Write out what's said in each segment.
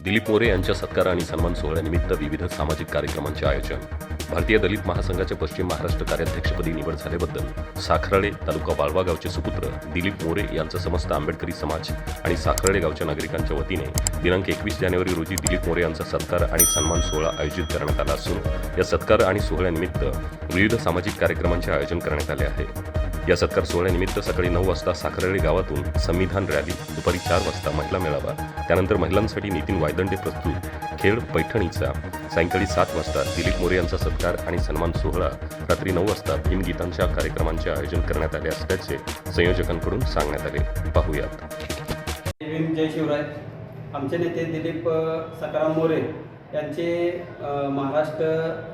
दिलीप मोरे यांच्या सत्कार आणि सन्मान सोहळ्यानिमित्त विविध सामाजिक कार्यक्रमांचे आयोजन. भारतीय दलित महासंघाच्या पश्चिम महाराष्ट्र कार्याध्यक्षपदी निवड झाल्याबद्दल साखराळे तालुका वाळवा गावचे सुपुत्र दिलीप मोरे यांचा समस्त आंबेडकरी समाज आणि साखराळे गावच्या नागरिकांच्या वतीने दिनांक एकवीस जानेवारी रोजी दिलीप मोरे यांचा सत्कार आणि सन्मान सोहळा आयोजित करण्यात आला असून या सत्कार आणि सोहळ्यानिमित्त विविध सामाजिक कार्यक्रमांचे आयोजन करण्यात आले आहे. या सत्कार सोहळ्यानिमित्त सकाळी नऊ वाजता साखरळे गावातून संविधान रॅली दुपारी चार वाजता महिला मेळावा त्यानंतर महिलांसाठी नितीन वायदंडे प्रस्तुत खेळ पैठणीचा सायंकाळी सात वाजता दिलीप मोरे यांचा सत्कार आणि सन्मान सोहळा रात्री नऊ वाजता भीमगीतांच्या कार्यक्रमांचे आयोजन करण्यात आले असल्याचे संयोजकांकडून सांगण्यात आले. पाहूयात. जय जय शिवराय. आमचे नेते दिलीप सकाराम मोरे यांचे महाराष्ट्र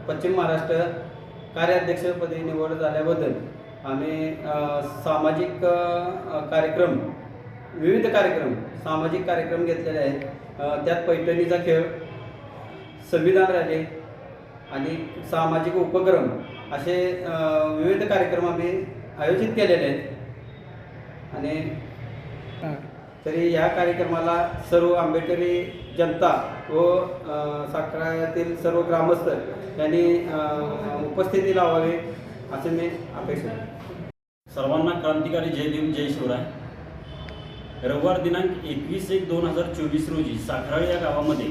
पश्चिम महाराष्ट्र कार्याध्यक्षपदी निवड झाल्याबद्दल आम्ही अ, सामाजिक कार्यक्रम विविध कार्यक्रम सामाजिक कार्यक्रम घेतलेले आहेत. त्यात पैठणीचा खेळ संविधान रॅली आणि सामाजिक उपक्रम असे विविध कार्यक्रम आम्ही आयोजित केलेले आहेत. आणि तरी या कार्यक्रमाला सर्व आंबेडकरी जनता व साखरातील सर्व ग्रामस्थ यांनी उपस्थिती लावावी. असे मी अपेक्षा सर्वांना क्रांतिकारी जय देव जय शिवराय. रविवार दिनांक एकवीस एक दोन हजार चोवीस रोजी साखराळे या गावामध्ये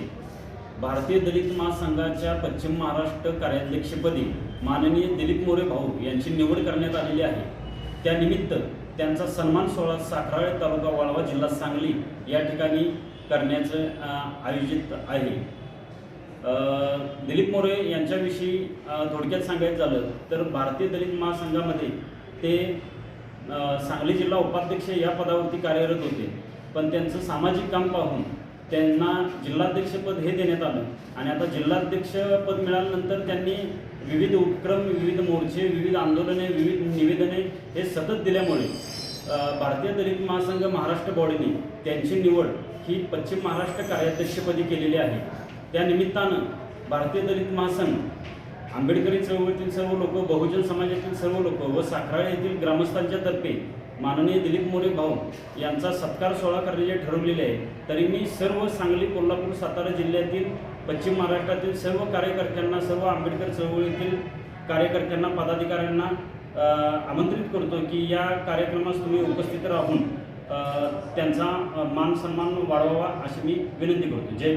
भारतीय दलित महासंघाच्या पश्चिम महाराष्ट्र कार्याध्यक्षपदी माननीय दिलीप मोरे भाऊ यांची निवड करण्यात आलेली आहे. त्यानिमित्त त्यांचा सन्मान सोहळा साखराळे तालुका वाळवा जिल्हा सांगली या ठिकाणी करण्याचं आयोजित आहे. दिलीप मोरे यांच्याविषयी थोडक्यात सांगायचं झालं तर भारतीय दलित महासंघामध्ये ते सांगली जिल्हा उपाध्यक्ष या पदावरती कार्यरत होते. पण त्यांचं सामाजिक काम पाहून त्यांना जिल्हाध्यक्षपद हे देण्यात आलं. आणि आता जिल्हाध्यक्षपद मिळाल्यानंतर त्यांनी विविध उपक्रम विविध मोर्चे विविध आंदोलने विविध निवेदने हे सतत दिल्यामुळे भारतीय दलित महासंघ महाराष्ट्र बॉडीने त्यांची निवड ही पश्चिम महाराष्ट्र कार्याध्यक्षपदी केलेली आहे. त्या निमित्तानं भारतीय दलित महासंघ आंबेडकरी चळवळीतील सर्व लोक बहुजन समाजातील सर्व लोक व साखराळे येथील ग्रामस्थांच्या तर्फे माननीय दिलीप मोरे भाऊ यांचा सत्कार सोहळा करण्याचे ठरवलेले आहे. तरी मी सर्व सांगली कोल्हापूर सातारा जिल्ह्यातील पश्चिम महाराष्ट्रातील सर्व कार्यकर्त्यांना सर्व आंबेडकर चळवळीतील कार्यकर्त्यांना पदाधिकाऱ्यांना आमंत्रित करतो की या कार्यक्रमास तुम्ही उपस्थित राहून त्यांचा मान सन्मान वाढवावा अशी मी विनंती करतो जय